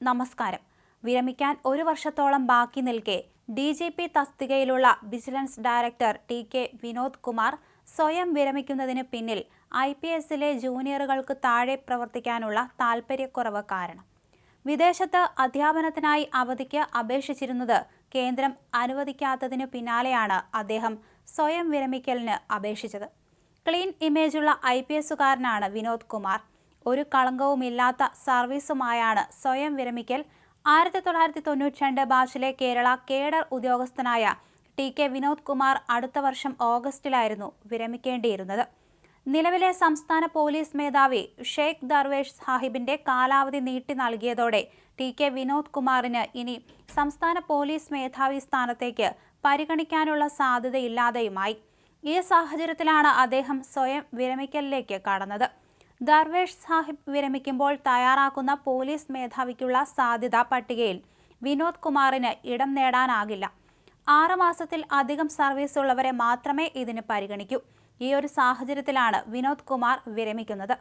നമസ്കാരം. വിരമിക്കാൻ ഒരു വർഷത്തോളം ബാക്കി നിൽക്കെ D G P തസ്തികയിലുള്ള vigilance director T K Vinod Kumar സ്വയം വിരമിക്കുന്നതിന് പിന്നിൽ ഐ പി എസിലെ ജൂനിയറുകൾക്ക് താഴെ പ്രവർത്തിക്കാനുള്ള താൽപ്പര്യക്കുറവ് കാരണം. വിദേശത്ത് അധ്യാപനത്തിനായി അവധിക്ക് അപേക്ഷിച്ചിരുന്നത് കേന്ദ്രം അനുവദിക്കാത്തതിനു പിന്നാലെയാണ് അദ്ദേഹം സ്വയം വിരമിക്കലിന് അപേക്ഷിച്ചത്. ക്ലീൻ ഇമേജുള്ള ഐ പി എസുകാരനാണ് വിനോദ് കുമാർ. ഒരു കളങ്കവുമില്ലാത്ത സർവീസുമായാണ് സ്വയം വിരമിക്കൽ. ആയിരത്തി തൊള്ളായിരത്തി തൊണ്ണൂറ്റി രണ്ട് ബാച്ചിലെ കേരള കേഡർ ഉദ്യോഗസ്ഥനായ ടി കെ വിനോദ് കുമാർ അടുത്ത വർഷം ഓഗസ്റ്റിലായിരുന്നു വിരമിക്കേണ്ടിയിരുന്നത്. നിലവിലെ സംസ്ഥാന പോലീസ് മേധാവി ഷെയ്ഖ് ദർവേഷ് സാഹിബിന്റെ കാലാവധി നീട്ടി നൽകിയതോടെ ടി കെ വിനോദ് കുമാറിന് ഇനി സംസ്ഥാന പോലീസ് മേധാവി സ്ഥാനത്തേക്ക് പരിഗണിക്കാനുള്ള സാധ്യതയില്ലാതെയുമായി. ഈ സാഹചര്യത്തിലാണ് അദ്ദേഹം സ്വയം വിരമിക്കലിലേക്ക് കടന്നത്. ദർവേഷ് സാഹിബ് വിരമിക്കുമ്പോൾ തയ്യാറാക്കുന്ന പോലീസ് മേധാവിക്കുള്ള സാധ്യത പട്ടികയിൽ വിനോദ് കുമാറിന് ഇടം നേടാനാകില്ല. ആറ് മാസത്തിൽ അധികം സർവീസ് ഉള്ളവരെ മാത്രമേ ഇതിന് പരിഗണിക്കൂ. ഈ ഒരു സാഹചര്യത്തിലാണ് വിനോദ് കുമാർ വിരമിക്കുന്നത്.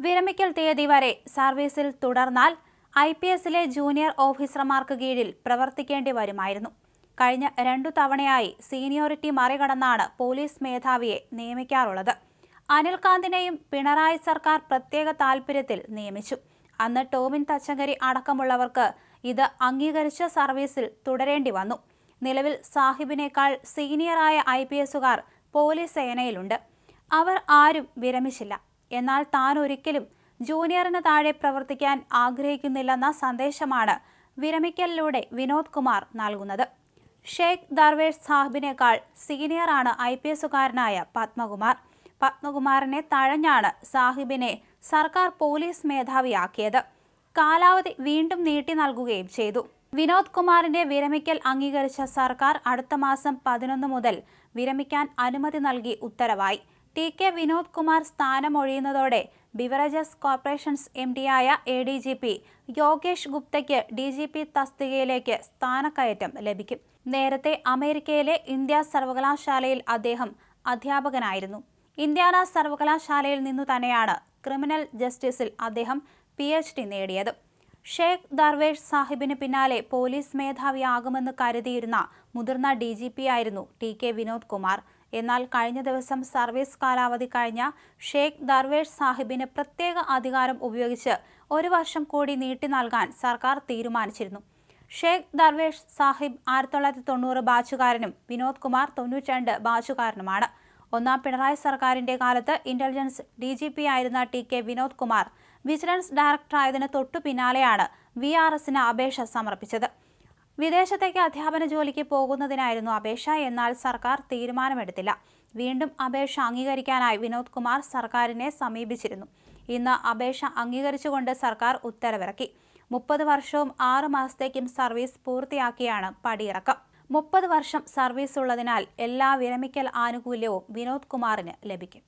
വിരമിക്കൽ തീയതി വരെ സർവീസിൽ തുടർന്നാൽ ഐ പി എസിലെ ജൂനിയർ ഓഫീസർമാർക്ക് കീഴിൽ പ്രവർത്തിക്കേണ്ടി വരുമായിരുന്നു. കഴിഞ്ഞ രണ്ടു തവണയായി സീനിയോറിറ്റി മറികടന്നാണ് പോലീസ് മേധാവിയെ നിയമിക്കാറുള്ളത്. അനിൽകാന്തിനെയും പിണറായി സർക്കാർ പ്രത്യേക താൽപര്യത്തിൽ നിയമിച്ചു. അന്ന് ടോമിൻ തച്ചങ്കരി അടക്കമുള്ളവർക്ക് ഇത് അംഗീകരിച്ച സർവീസിൽ തുടരേണ്ടി വന്നു. നിലവിൽ സാഹിബിനേക്കാൾ സീനിയറായ ഐ പി എസുകാർ പോലീസ് സേനയിലുണ്ട്. അവർ ആരും വിരമിച്ചില്ല. എന്നാൽ താൻ ഒരിക്കലും ജൂനിയറിന് താഴെ പ്രവർത്തിക്കാൻ ആഗ്രഹിക്കുന്നില്ലെന്ന സന്ദേശമാണ് വിരമിക്കലിലൂടെ വിനോദ് കുമാർ നൽകുന്നത്. ഷെയ്ഖ് ദർവേഷ് സാഹിബിനേക്കാൾ സീനിയറാണ് ഐ പി എസുകാരനായ പത്മകുമാർ. പത്മകുമാറിനെ തഴഞ്ഞാണ് സാഹിബിനെ സർക്കാർ പോലീസ് മേധാവിയാക്കിയത്. കാലാവധി വീണ്ടും നീട്ടി നൽകുകയും ചെയ്തു. വിനോദ് കുമാറിന്റെ വിരമിക്കൽ അംഗീകരിച്ച സർക്കാർ അടുത്ത മാസം പതിനൊന്ന് മുതൽ വിരമിക്കാൻ അനുമതി നൽകി ഉത്തരവായി. ടി കെ വിനോദ് കുമാർ സ്ഥാനമൊഴിയുന്നതോടെ ബിവറേജസ് കോർപ്പറേഷൻസ് എം ഡി ആയ A D G P Yogesh ഗുപ്തയ്ക്ക് D G P തസ്തികയിലേക്ക് സ്ഥാനക്കയറ്റം ലഭിക്കും. നേരത്തെ അമേരിക്കയിലെ ഇന്ത്യ സർവകലാശാലയിൽ അദ്ദേഹം അധ്യാപകനായിരുന്നു. ഇന്ത്യാന സർവകലാശാലയിൽ നിന്നു തന്നെയാണ് ക്രിമിനൽ ജസ്റ്റിസിൽ അദ്ദേഹം പി എച്ച് ഡി നേടിയത്. ഷേഖ് ദർവേഷ് സാഹിബിന് പിന്നാലെ പോലീസ് മേധാവിയാകുമെന്ന് കരുതിയിരുന്ന മുതിർന്ന ഡി ജി പി ആയിരുന്നു ടി കെ വിനോദ് കുമാർ. എന്നാൽ കഴിഞ്ഞ ദിവസം സർവീസ് കാലാവധി കഴിഞ്ഞ ഷേഖ് ദർവേഷ് സാഹിബിന് പ്രത്യേക അധികാരം ഉപയോഗിച്ച് ഒരു വർഷം കൂടി നീട്ടി നൽകാൻ സർക്കാർ തീരുമാനിച്ചിരുന്നു. ഷേഖ് ദർവേഷ് സാഹിബ് ആയിരത്തി തൊള്ളായിരത്തി തൊണ്ണൂറ് ബാച്ചുകാരനും വിനോദ് കുമാർ തൊണ്ണൂറ്റി രണ്ട് ബാച്ചുകാരനുമാണ്. ഒന്നാം പിണറായി സർക്കാരിന്റെ കാലത്ത് ഇന്റലിജൻസ് ഡി ജി പി ആയിരുന്ന T K Vinod Kumar vigilance ഡയറക്ടറായതിന് തൊട്ടു പിന്നാലെയാണ് വി ആർ എസിന് അപേക്ഷ സമർപ്പിച്ചത്. വിദേശത്തേക്ക് അധ്യാപന ജോലിക്ക് പോകുന്നതിനായിരുന്നു അപേക്ഷ എന്നാൽ സർക്കാർ തീരുമാനമെടുത്തില്ല. വീണ്ടും അപേക്ഷ അംഗീകരിക്കാനായി വിനോദ് കുമാർ സർക്കാരിനെ സമീപിച്ചിരുന്നു. ഇന്ന് അപേക്ഷ അംഗീകരിച്ചുകൊണ്ട് സർക്കാർ ഉത്തരവിറക്കി. മുപ്പത് വർഷവും ആറ് മാസത്തേക്കും സർവീസ് പൂർത്തിയാക്കിയാണ് പടിയിറക്കം. മുപ്പത് വർഷം സർവീസ് ഉള്ളതിനാൽ എല്ലാ വിരമിക്കൽ ആനുകൂല്യവും വിനോദ് കുമാറിന് ലഭിക്കും.